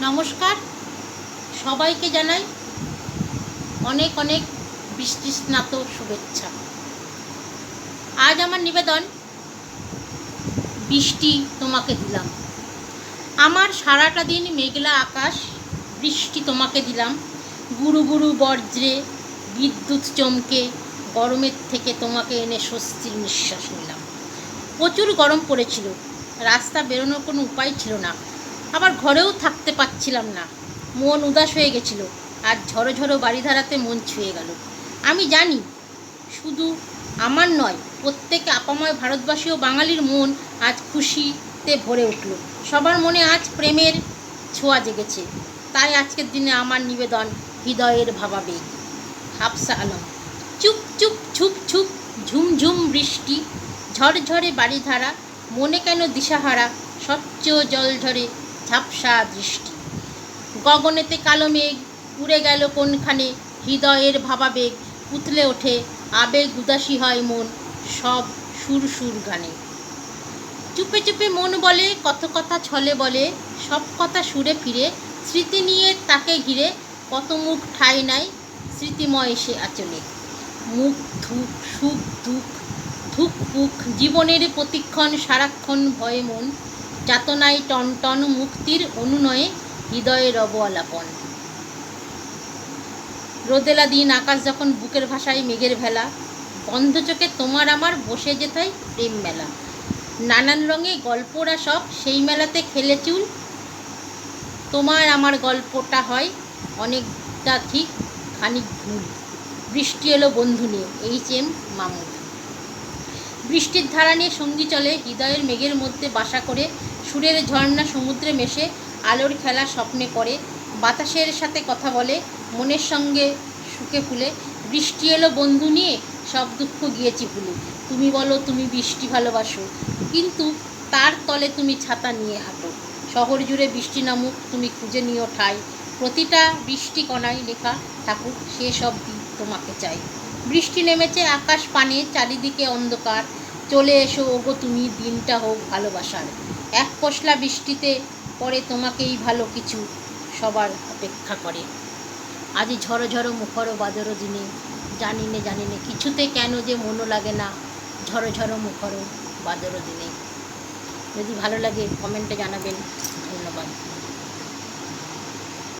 নমস্কার। সবাইকে জানাই অনেক অনেক বৃষ্টি স্নাত শুভেচ্ছা। আজ আমার নিবেদন, বৃষ্টি তোমাকে দিলাম। আমার সারাটা দিন মেঘলা আকাশ, বৃষ্টি তোমাকে দিলাম। গুরু গুরু বজ্রে বিদ্যুৎ চমকে, গরমের থেকে তোমাকে এনে স্বস্তির নিঃশ্বাস নিলাম। প্রচুর গরম পড়েছিল। রাস্তা বেরোনোর কোনো উপায় ছিল না। আবার ঘরেও থাকতে পারছিলাম না। মন উদাস হয়ে গেছিল। আর ঝড়ো ঝড়ো বাড়ি ধারাতে মন ছুঁয়ে গেল। আমি জানি, শুধু আমার নয়, প্রত্যেক আপাময় ভারতবাসী ও বাঙালির মন আজ খুশিতে ভরে উঠল। সবার মনে আজ প্রেমের ছোঁয়া জেগেছে। তাই আজকের দিনে আমার নিবেদন, হৃদয়ের ভাবাবেগ। হাফসা আলম। চুপ চুপ, ছুপ ছুপ ঝুমঝুম বৃষ্টি ঝড়ঝড়ে বাড়িধারা মনে কেন দিশাহারা স্বচ্ছ জল ঝরে ঝাপসা দৃষ্টি। গগনেতে কালো মেঘ উড়ে গেল কোনখানে? হৃদয়ের ভাবাবেগ উতলে ওঠে। আবেগ উদাসী হয় মন, সব সুর সুর গানে। চুপে চুপে মন বলে কত কথা ছলে বলে, সব কথা সুরে ফিরে। স্মৃতি নিয়ে তাকে ঘিরে, কত মুখ ঠাই নাই স্মৃতিময় সে আচলে। মুখ ধুক সুখ দুঃখ, ধুক পুক, জীবনের প্রতিক্ষণ, সারাক্ষণ ভয়ে মন। যাতনায় টনটন মুক্তির অনুনয়ে হৃদয়ে রব আলাপন। রোদেলা দিন আকাশ যখন বুকের ভাষায় মেঘের ভেলা, বন্ধ চোখে তোমার আমার বসে যেতাই প্রেম মেলা। নানান রঙে গল্পরা সব সেই মেলাতে খেলে চুল, তোমার আমার গল্পটা হয় অনেকটা ঠিক খানিক ভুল। বৃষ্টি এলো বন্ধু নিয়ে এইচ এম মামুদ। বৃষ্টির ধারা নিয়ে সঙ্গী চলে, হৃদয়ের মেঘের মধ্যে বাসা করে সুরের ঝর্ণা সমুদ্রে মেশে আলোর খেলা স্বপ্নে পড়ে। বাতাসের সাথে কথা বলে, মনের সঙ্গে সুখে ফুলে। বৃষ্টি এলো বন্ধু নিয়ে, সব দুঃখ গিয়েছি ভুলে। তুমি বলো, তুমি বৃষ্টি ভালোবাসো, কিন্তু তার তলে তুমি ছাতা নিয়ে হাঁটো। শহর জুড়ে বৃষ্টি নামুক, তুমি খুঁজে নিও ঠাই। প্রতিটা বৃষ্টি কণায় লেখা ঠাকুর সে সব দিন তোমাকে চাই। বৃষ্টি নেমেছে আকাশ পানে, চারিদিকে অন্ধকার। চলে এসো, ওগো তুমি দিনটা হোক ভালোবাসার। এক পশলা বৃষ্টিতে পরে তোমাকেই ভালো কিছু সবার অপেক্ষা করে। আজ ঝড়ো ঝড়ো মুখর বাদরও দিনে জানি নে জানি নে কিছুতে কেন যে মনও লাগে না ঝড়ো ঝড়ো মুখর বাদরও দিনে। যদি ভালো লাগে কমেন্টে জানাবেন।